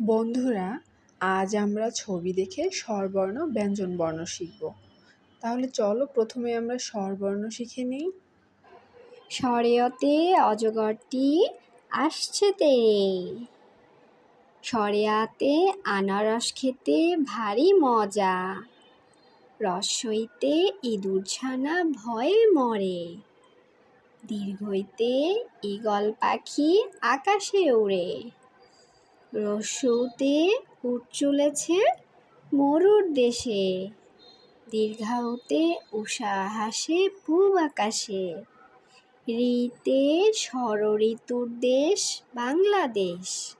বন্ধুরা, আজ আমরা ছবি দেখে স্বরবর্ণ ব্যঞ্জনবর্ণ শিখব। তাহলে চলো প্রথমে আমরা স্বরবর্ণ শিখে নিই। সরেয়তে অজগরটি আসছে তেরে সরেয়াতে আনারস খেতে ভারী মজা। রস্বইতে ইঁদুর ছানা ভয়ে মরে। দীর্ঘইতে ঈগল পাখি আকাশে ওড়ে রস্যুতে উট চলেছে মরুর দেশে। দীর্ঘাউতে উষা হাসে পূব আকাশে। ঋতে ষড়ঋতুর দেশ বাংলাদেশ।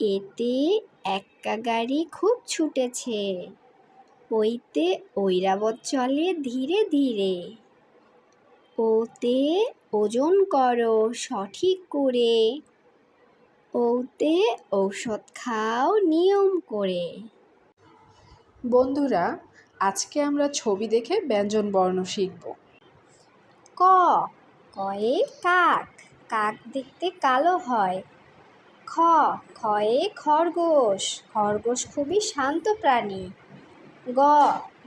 এতে এক্কা গাড়ি খুব ছুটেছে। ওইতে ঐরাবত চলে ধীরে ধীরে। ওতে ওজন করো সঠিক করে। ওতে ঔষধ খাও নিয়ম করে। বন্ধুরা আজকে আমরা ছবি দেখে ব্যঞ্জন বর্ণ শিখব। ক কয়ে কাক কাক দেখতে কালো হয়। খ খয়ে খরগোশ খরগোশ খুবই শান্ত প্রাণী। গ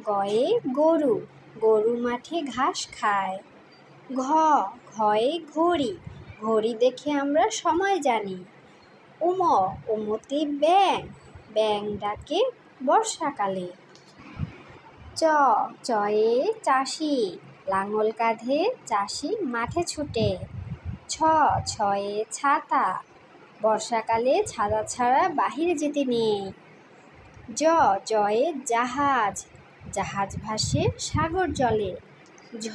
গয়ে গরু গরু মাঠে ঘাস খায়। ঘ ঘয়ে ঘড়ি ঘড়ি দেখে আমরা সময় জানি। উম, উমতি ব্যাং ব্যাং ডাকে বর্ষাকালে। চ, চয়ে চাষি, লাঙল কাঁধে চাষি মাঠে ছুটে। ছ, ছয়ে ছাতা, বর্ষাকালে ছাতা ছাড়া বাহিরে যেতে নেই। জ, জয়ে জাহাজ জাহাজ ভাসে সাগর জলে। ঝ,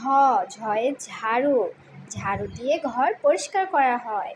ঝয়ে ঝাড়ু ঝাড়ু দিয়ে ঘর পরিষ্কার করা হয়।